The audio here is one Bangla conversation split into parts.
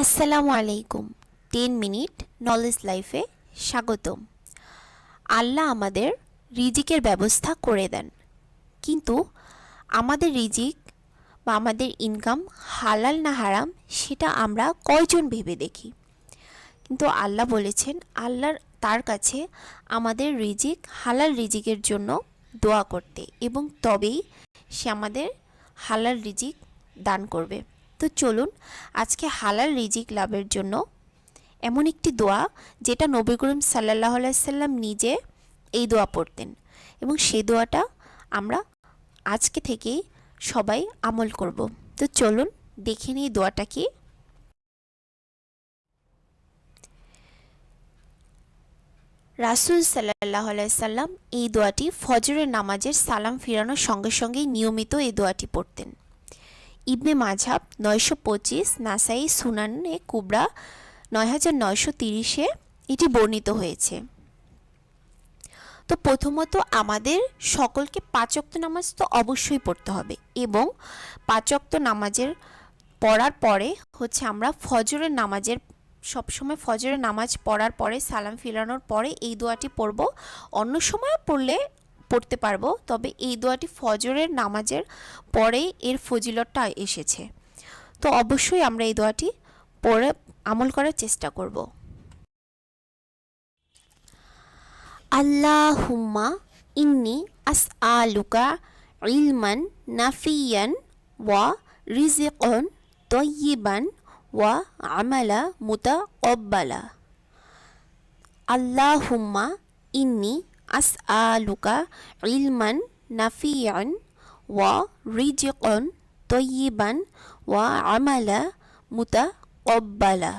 আসসালামু আলাইকুম। টেন মিনিট নলেজ লাইফে স্বাগতম। আল্লাহ আমাদের রিজিকের ব্যবস্থা করে দেন। কিন্তু আমাদের রিজিক বা আমাদের ইনকাম হালাল না হারাম সেটা আমরা কয়জন ভেবে দেখি? কিন্তু আল্লাহ বলেছেন, আল্লাহর তার কাছে আমাদের রিজিক হালাল রিজিকের জন্য দোয়া করতে এবং তবেই সে আমাদের হালাল রিজিক দান করবে। তো চলুন আজকে হালাল রিজিক লাভের জন্য এমন একটি দোয়া যেটা নবী করিম সাল্লাহ সাল্লাম নিজে এই দোয়া পড়তেন এবং সেই দোয়াটা আমরা আজকে থেকেই সবাই আমল করব। তো চলুন দেখে নিই দোয়াটা কি। রাসুল সাল্লাহ সাল্লাম এই দোয়াটি ফজরের নামাজের সালাম ফিরানোর সঙ্গে সঙ্গেই নিয়মিত এই দোয়াটি পড়তেন। ইবনে মাঝাব নয়শো পঁচিশ, নাসাই সুনানে কুবরা নয় হাজার নয়শো তিরিশে এটি বর্ণিত হয়েছে। তো প্রথমত আমাদের সকলকে পাঁচক্ত নামাজ তো অবশ্যই পড়তে হবে এবং পাঁচক্ত নামাজের পড়ার পরে হচ্ছে আমরা ফজরের নামাজের সবসময় ফজরের নামাজ পড়ার পরে, সালাম ফিরানোর পরে এই দোয়াটি পড়ব। অন্য সময় পড়লে পড়তে পারব। তবে এই দোয়াটি ফজরের নামাজের পরেই এর ফজিলতটা এসেছে। তো অবশ্যই আমরা এই দোয়াটি পড়ে আমল করার চেষ্টা করব। আল্লাহুম্মা ইন্নি আস আলুকা ইলমান নাফিয়ান ওয়া রিজিকন তয়িবান ওয়া আমালা মুতাকব্বালা। আল্লাহুম্মা ইন্নি আস আলুকা ইলমান নাফিয়ান ওয়া রিজিকন তয়িবান ওয়া আমালা মুতাকব্বালা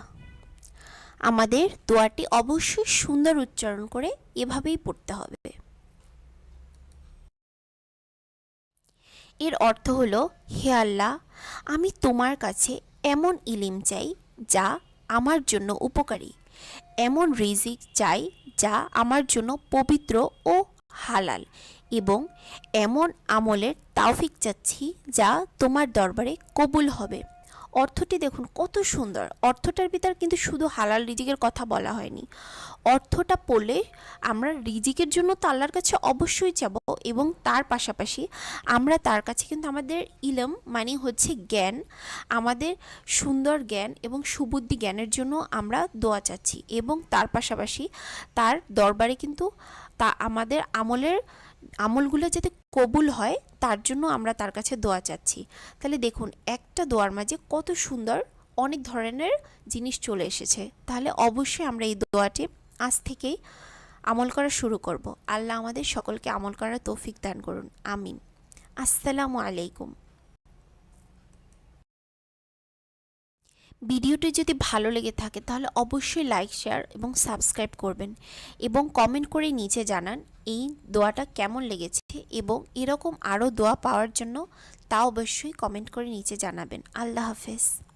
আমাদের দোয়াটি অবশ্যই সুন্দর উচ্চারণ করে এভাবেই পড়তে হবে। এর অর্থ হলো, হে আল্লাহ, আমি তোমার কাছে এমন ইলিম চাই যা আমার জন্য উপকারী। এমন রিজিক চাই যা আমার জন্য পবিত্র ও হালাল এবং এমন আমলের তাওফিক চাচ্ছি যা তোমার দরবারে কবুল হবে। অর্থটি দেখুন, কত সুন্দর। অর্থটার ভিতর কিন্তু শুধু হালাল রিজিকের কথা বলা হয়নি। অর্থটা পড়লে আমরা রিজিকের জন্য তো আল্লাহর কাছে অবশ্যই যাব এবং তার পাশাপাশি আমরা তার কাছে কিন্তু আমাদের ইলম মানে হচ্ছে জ্ঞান, আমাদের সুন্দর জ্ঞান এবং সুবুদ্ধি জ্ঞানের জন্য আমরা দোয়া চাচ্ছি এবং তার পাশাপাশি তার দরবারে কিন্তু তা আমাদের আমলের আমলগুলো যাতে কবুল হয় তার জন্য আমরা তার কাছে দোয়া চাচ্ছি। তাহলে দেখুন, একটা দোয়ার মাঝে কত সুন্দর অনেক ধরনের জিনিস চলে এসেছে। তাহলে অবশ্যই আমরা এই দোয়াটি আজ থেকেই আমল করা শুরু করব। আল্লাহ আমাদের সকলকে আমল করার তৌফিক দান করুন। আমিন। আসসালামু আলাইকুম। ভিডিওটি যদি ভালো লেগে থাকে, তাহলে অবশ্যই লাইক, শেয়ার এবং সাবস্ক্রাইব করবেন এবং কমেন্ট করে নিচে জানান এই দোয়াটা কেমন লেগেছে। এবং এরকম আরও দোয়া পাওয়ার জন্য তা অবশ্যই কমেন্ট করে নিচে জানাবেন। আল্লাহ হাফেজ।